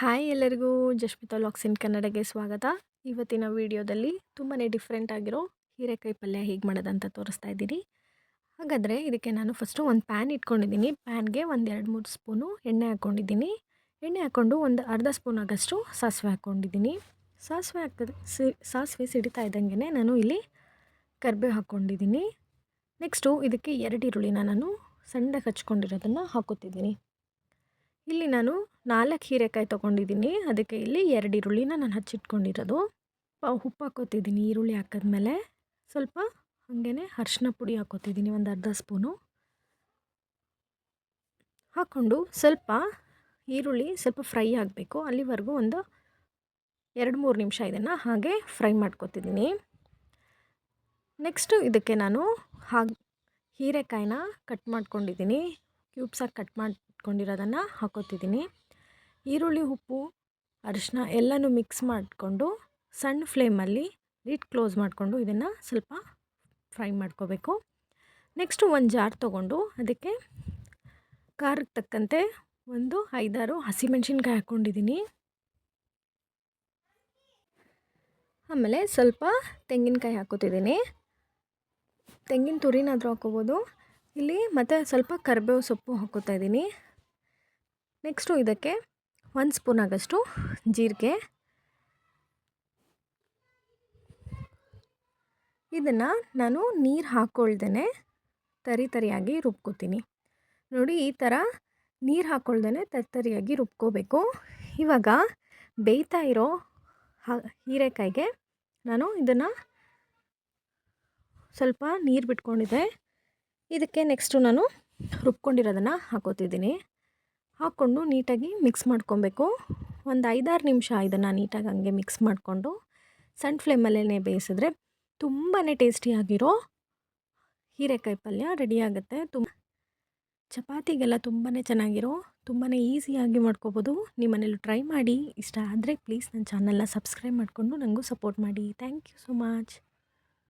Hi ಎಲ್ಲರಿಗೂ ಜಶ್ಮಿತಾ LOX ಇನ್ ಕನ್ನಡಗೆ ಸ್ವಾಗತ. ಇವತ್ತಿನ ವಿಡಿಯೋದಲ್ಲಿ ತುಂಬಾ ಡಿಫ್ರೆಂಟ್ ಆಗಿರೋ ಹೀರೆಕಾಯಿ ಪಲ್ಯ ಹೇಗೆ ಮಾಡೋದಂತ ತೋರಿಸ್ತಾ ಇದ್ದೀನಿ. ಹಾಗಾದರೆ ಇದಕ್ಕೆ ನಾನು ಫಸ್ಟು ಒಂದು ಪ್ಯಾನ್ ಇಟ್ಕೊಂಡಿದ್ದೀನಿ. ಪ್ಯಾನ್ಗೆ ಒಂದು ಎರಡು ಮೂರು ಸ್ಪೂನು ಎಣ್ಣೆ ಹಾಕ್ಕೊಂಡಿದ್ದೀನಿ ಎಣ್ಣೆ ಹಾಕ್ಕೊಂಡು ಒಂದು ಅರ್ಧ ಸ್ಪೂನ್ ಆಗಷ್ಟು ಸಾಸಿವೆ ಹಾಕ್ಕೊಂಡಿದ್ದೀನಿ ಸಾಸಿವೆ ಹಾಕಿದ, ಸಿ, ಸಾಸಿವೆ ಸಿಡಿತಾ ಇದ್ದಂಗೆ ನಾನು ಇಲ್ಲಿ ಕರ್ಬೇವು ಹಾಕ್ಕೊಂಡಿದ್ದೀನಿ ನೆಕ್ಸ್ಟು ಇದಕ್ಕೆ ಎರಡು ಈರುಳ್ಳಿನ ನಾನು ಸಣ್ಣಗೆ ಹಚ್ಕೊಂಡಿರೋದನ್ನು ಹಾಕುತ್ತಿದ್ದೀನಿ. ಇಲ್ಲಿ ನಾನು ನಾಲ್ಕು ಹೀರೆಕಾಯಿ ತೊಗೊಂಡಿದ್ದೀನಿ. ಅದಕ್ಕೆ ಇಲ್ಲಿ ಎರಡು ಈರುಳ್ಳಿನ ನಾನು ಹಚ್ಚಿಟ್ಕೊಂಡಿರೋದು. ಉಪ್ಪು ಹಾಕೋತಿದ್ದೀನಿ. ಈರುಳ್ಳಿ ಹಾಕಿದ್ಮೇಲೆ ಸ್ವಲ್ಪ ಹಾಗೇ ಅರ್ಶಿನ ಪುಡಿ ಹಾಕೋತಿದ್ದೀನಿ. ಒಂದು ಅರ್ಧ ಸ್ಪೂನು. ಹಾಕ್ಕೊಂಡು ಸ್ವಲ್ಪ ಈರುಳ್ಳಿ ಸ್ವಲ್ಪ ಫ್ರೈ ಆಗಬೇಕು. ಅಲ್ಲಿವರೆಗೂ ಒಂದು ಎರಡು ಮೂರು ನಿಮಿಷ ಇದನ್ನು ಹಾಗೆ ಫ್ರೈ ಮಾಡ್ಕೊತಿದ್ದೀನಿ. ನೆಕ್ಸ್ಟು ಇದಕ್ಕೆ ನಾನು ಹಾಗೆ ಹೀರೆಕಾಯಿನ ಕಟ್ ಮಾಡ್ಕೊಂಡಿದ್ದೀನಿ. ಕ್ಯೂಬ್ಸಾಗಿ ಕಟ್ ಮಾಡ್ಕೊಂಡಿರೋದನ್ನು ಹಾಕೋತಿದ್ದೀನಿ. ಈರುಳ್ಳಿ, ಉಪ್ಪು ಅರಿಶಿನ ಎಲ್ಲನೂ ಮಿಕ್ಸ್ ಮಾಡಿಕೊಂಡು ಸಣ್ಣ ಫ್ಲೇಮಲ್ಲಿ ಲಿಡ್ ಕ್ಲೋಸ್ ಮಾಡಿಕೊಂಡು ಇದನ್ನು ಸ್ವಲ್ಪ ಫ್ರೈ ಮಾಡ್ಕೋಬೇಕು. ನೆಕ್ಸ್ಟು ಒಂದು ಜಾರ್ ತೊಗೊಂಡು ಅದಕ್ಕೆ ಖಾರಕ್ಕೆ ತಕ್ಕಂತೆ ಒಂದು ಐದಾರು ಹಸಿಮೆಣ್ಸಿನ್ಕಾಯಿ ಹಾಕ್ಕೊಂಡಿದ್ದೀನಿ ಆಮೇಲೆ ಸ್ವಲ್ಪ ತೆಂಗಿನಕಾಯಿ ಹಾಕೋತಿದ್ದೀನಿ ತೆಂಗಿನ ತುರಿನಾದರೂ ಹಾಕೋಬೋದು. ಇಲ್ಲಿ ಮತ್ತು ಸ್ವಲ್ಪ ಕರಿಬೇವು ಸೊಪ್ಪು ಹಾಕೋತಾ ಇದ್ದೀನಿ ನೆಕ್ಸ್ಟು ಇದಕ್ಕೆ ಒಂದು ಸ್ಪೂನ್ ಆಗಷ್ಟು ಜೀರಿಗೆ. ಇದನ್ನು ನಾನು ನೀರು ಹಾಕ್ಕೊಳ್ದೇ ತರಿ ತರಿಯಾಗಿ ರುಬ್ಕೋತೀನಿ. ನೋಡಿ, ಈ ಥರ ನೀರು ಹಾಕ್ಕೊಳ್ದೇ ತರಿ ತರಿಯಾಗಿ ರುಬ್ಕೋಬೇಕು. ಇವಾಗ ಬೇಯ್ತಾ ಇರೋ ಹೀರೆಕಾಯಿಗೆ ನಾನು ಇದನ್ನು ಸ್ವಲ್ಪ ನೀರು ಬಿಟ್ಕೊಂಡಿದ್ದೆ. ಇದಕ್ಕೆ ನೆಕ್ಸ್ಟು ನಾನು ರುಬ್ಕೊಂಡಿರೋದನ್ನು ಹಾಕೋತಿದ್ದೀನಿ. ಹಾಕ್ಕೊಂಡು ನೀಟಾಗಿ ಮಿಕ್ಸ್ ಮಾಡ್ಕೊಬೇಕು. ಒಂದು ಐದಾರು ನಿಮಿಷ ಇದನ್ನು ನೀಟಾಗಿ ಹಂಗೆ ಮಿಕ್ಸ್ ಮಾಡಿಕೊಂಡು. ಸಣ್ಣ ಫ್ಲೇಮಲ್ಲೇ ಬೇಯಿಸಿದ್ರೆ ತುಂಬಾ ಟೇಸ್ಟಿಯಾಗಿರೋ ಹೀರೆಕಾಯಿ ಪಲ್ಯ ರೆಡಿಯಾಗುತ್ತೆ ತುಂಬ ಚಪಾತಿಗೆಲ್ಲ ತುಂಬಾ ಚೆನ್ನಾಗಿರೋ ತುಂಬಾ ಈಸಿಯಾಗಿ ಮಾಡ್ಕೋಬೋದು. ನಿಮ್ಮ ಮನೇಲಿ ಟ್ರೈ ಮಾಡಿ. ಇಷ್ಟ ಆದರೆ ಪ್ಲೀಸ್ ನನ್ನ ಚಾನಲ್ನ ಸಬ್ಸ್ಕ್ರೈಬ್ ಮಾಡಿಕೊಂಡು ನನಗೂ ಸಪೋರ್ಟ್ ಮಾಡಿ. Thank you so much.